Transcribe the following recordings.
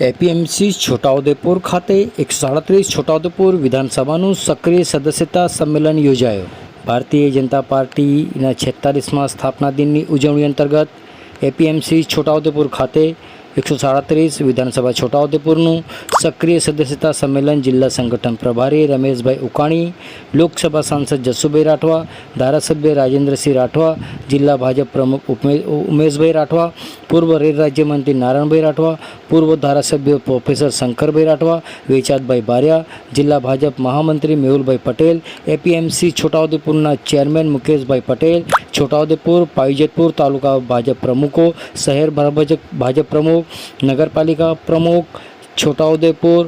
APMC Chhota Udepur ખાતે એકસો સાડત્રીસ છોટાઉદેપુર વિધાનસભાનું સક્રિય સદસ્યતા સંમેલન યોજાયો. ભારતીય જનતા પાર્ટીના છેતાલીસમાં સ્થાપના દિનની ઉજવણી અંતર્ગત એપીએમસી છોટાઉદેપુર ખાતે એકસો સાડત્રીસ વિધાનસભા છોટાઉદેપુરનું સક્રિય સદસ્યતા સંમેલન જિલ્લા સંગઠન પ્રભારી રમેશભાઈ ઉકાણી, લોકસભા સાંસદ જસુભાઈ રાઠવા, ધારાસભ્ય રાજેન્દ્રસિંહ રાઠવા, જિલ્લા ભાજપ પ્રમુખ ઉમે- ઉમેશભાઈ રાઠવા, પૂર્વ રેલ રાજ્યમંત્રી નારાયણભાઈ રાઠવા પૂર્વ ધારાસભ્ય પ્રોફેસર શંકરભાઈ રાઠવા, વેચાતભાઈ બારિયા, જિલ્લા ભાજપ મહામંત્રી Mehulbhai Patel, A P M C છોટાઉદેપુરના chairman Mukeshbhai Patel, Chhota Udepur Pavijetpur તાલુકા ભાજપ પ્રમુખો, શહેર ભાજપ ભાજપ પ્રમુખ, નગરપાલિકા પ્રમુખ, છોટાઉદેપુર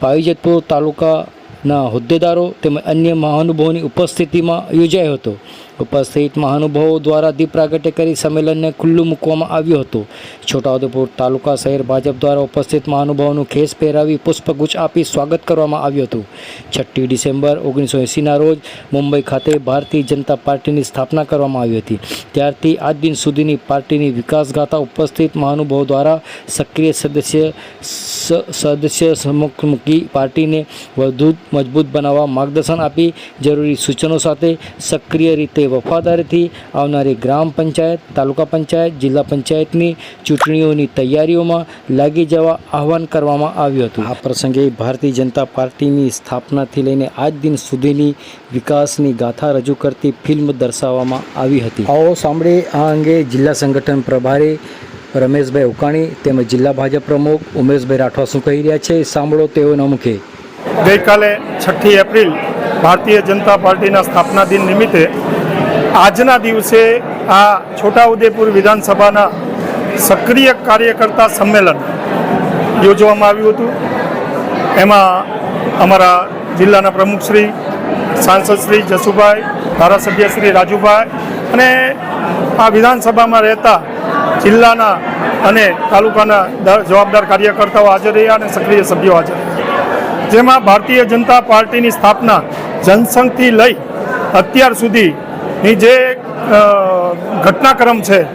પાવીજતપુર તાલુકાના હોદ્દેદારો તેમજ અન્ય મહાનુભાવોની ઉપસ્થિતિમાં યોજાયો હતો. ઉપસ્થિત મહાનુભાવો દ્વારા દીપ પ્રાગટ્ય કરી સંમેલનને ખુલ્લું મૂકવામાં આવ્યું હતું. છોટાઉદેપુર તાલુકા શહેર ભાજપ દ્વારા ઉપસ્થિત મહાનુભાવોનું ખેસ પહેરાવી પુષ્પગુચ્છ આપી સ્વાગત કરવામાં આવ્યું હતું. છઠ્ઠી ડિસેમ્બર ઓગણીસો એંસીના રોજ મુંબઈ ખાતે ભારતીય જનતા પાર્ટીની સ્થાપના કરવામાં આવી હતી. ત્યારથી આજ દિન સુધીની પાર્ટીની વિકાસગાથા ઉપસ્થિત મહાનુભાવો દ્વારા સક્રિય સદસ્ય સદસ્ય સમુખ મૂકી પાર્ટીને વધુ મજબૂત બનાવવા માર્ગદર્શન આપી જરૂરી સૂચનો સાથે સક્રિય રીતે વફાદારીથી આવનારી ગ્રામ પંચાયત તાલુકા પંચાયત જિલ્લા પંચાયતની ચૂંટણીઓની તૈયારીઓમાં લાગી જવા આહવાન કરવામાં આવ્યું હતું. આ પ્રસંગે ભારતીય જનતા પાર્ટીની સ્થાપનાથી લઈને આજ દિન સુધીની વિકાસની ગાથા રજૂ કરતી ફિલ્મ દર્શાવવામાં આવી હતી. આવો સાંભળીએ આ અંગે જિલ્લા સંગઠન પ્રભારી રમેશભાઈ ઉકાણી તેમજ જિલ્લા ભાજપ પ્રમુખ ઉમેશભાઈ રાઠવા શું કહી રહ્યા છે સાંભળો તેઓના મુખે. ગઈકાલે છઠ્ઠી એપ્રિલ ભારતીય જનતા પાર્ટીના સ્થાપના દિન નિમિત્તે આજના દિવસે આ છોટાઉદેપુર વિધાનસભાના સક્રિય કાર્યકર્તા સંમેલન યોજવામાં આવ્યું હતું. એમાં અમારા જિલ્લાના પ્રમુખશ્રી સાંસદશ્રી જસુભાઈ, ધારાસભ્ય શ્રી રાજુભાઈ અને આ વિધાનસભામાં રહેતા જિલ્લાના અને તાલુકાના જવાબદાર કાર્યકર્તાઓ હાજર રહ્યા અને સક્રિય સભ્યો હાજર રહ્યા. જેમાં ભારતીય જનતા પાર્ટીની સ્થાપના જનસંઘથી લઈ અત્યાર સુધીની જે ઘટનાક્રમ છે,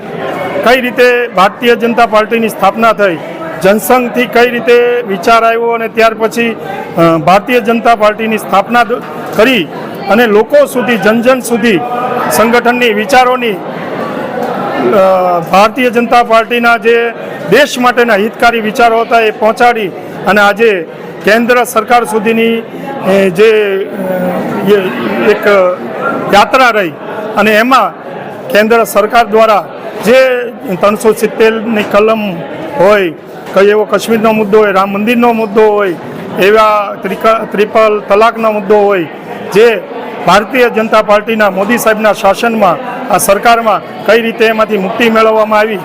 કઈ રીતે ભારતીય જનતા પાર્ટીની સ્થાપના થઈ, જનસંઘથી કઈ રીતે વિચાર આવ્યો અને ત્યાર પછી ભારતીય જનતા પાર્ટીની સ્થાપના કરી અને લોકો સુધી જન જન સુધી સંગઠનની વિચારોની ભારતીય જનતા પાર્ટીના જે દેશ માટેના હિતકારી વિચારો હતા એ પહોંચાડી અને આજે કેન્દ્ર સરકાર સુધીની જે એક યાત્રા રહી. અને એમાં કેન્દ્ર સરકાર દ્વારા જે ત્રણસો સિત્તેરની કલમ હોય, કઈ એવો કાશ્મીરનો મુદ્દો હોય, રામ મંદિરનો મુદ્દો હોય, એવા ત્રિપલ તલાકનો મુદ્દો હોય, જે ભારતીય જનતા પાર્ટીના મોદી સાહેબના શાસનમાં, આ સરકારમાં કઈ રીતે એમાંથી મુક્તિ મેળવવામાં આવી,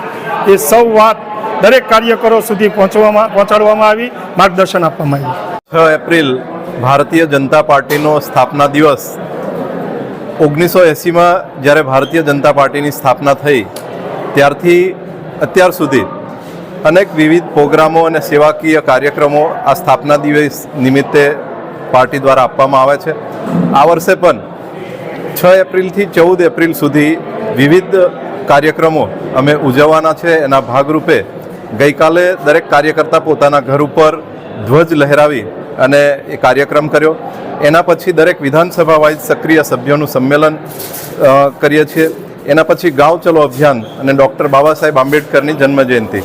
એ સૌ વાત દરેક કાર્યકરો સુધી પહોંચવામાં, પહોંચાડવામાં આવી, માર્ગદર્શન આપવામાં આવ્યું. છ એપ્રિલ ભારતીય જનતા પાર્ટીનો સ્થાપના દિવસ ઓગણીસો એંસીમાં જ્યારે ભારતીય જનતા પાર્ટીની સ્થાપના થઈ, ત્યારથી અત્યાર સુધી અનેક વિવિધ પ્રોગ્રામો અને સેવાકીય કાર્યક્રમો આ સ્થાપના દિવસ નિમિત્તે પાર્ટી દ્વારા આપવામાં આવે છે. આ વર્ષે પણ છ એપ્રિલથી ચૌદ એપ્રિલ સુધી વિવિધ કાર્યક્રમો અમે ઉજવવાના છે. એના ભાગરૂપે ગઈકાલે દરેક કાર્યકર્તા પોતાના ઘર ઉપર ધ્વજ લહેરાવી અને એ કાર્યક્રમ કર્યો. એના પછી દરેક વિધાનસભા વાઇઝ સક્રિય સભ્યોનું સંમેલન કરીએ છીએ. એના પછી ગાંવ ચલો અભિયાન અને ડૉક્ટર બાબા સાહેબ આંબેડકરની જન્મજયંતિ.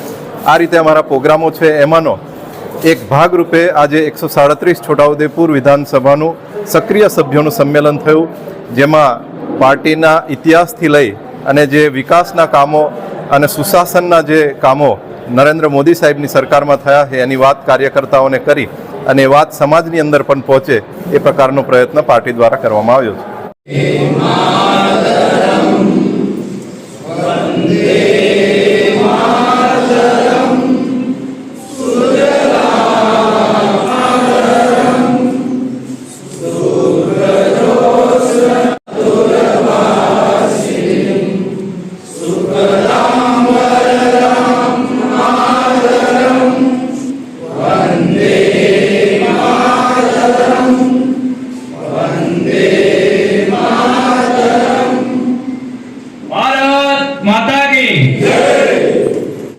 આ રીતે અમારા પ્રોગ્રામો છે. એમાંનો એક ભાગરૂપે આજે એકસો સાડત્રીસ છોટાઉદેપુર વિધાનસભાનું સક્રિય સભ્યોનું સંમેલન થયું, જેમાં પાર્ટીના ઇતિહાસથી લઈ અને જે વિકાસના કામો અને સુશાસનના જે કામો નરેન્દ્ર મોદી સાહેબની સરકારમાં થયા છે, એની વાત કાર્યકર્તાઓને કરી અને વાત સમાજની અંદર પણ પહોંચે એ પ્રકારનો પ્રયત્ન પાર્ટી દ્વારા કરવામાં આવ્યો છે.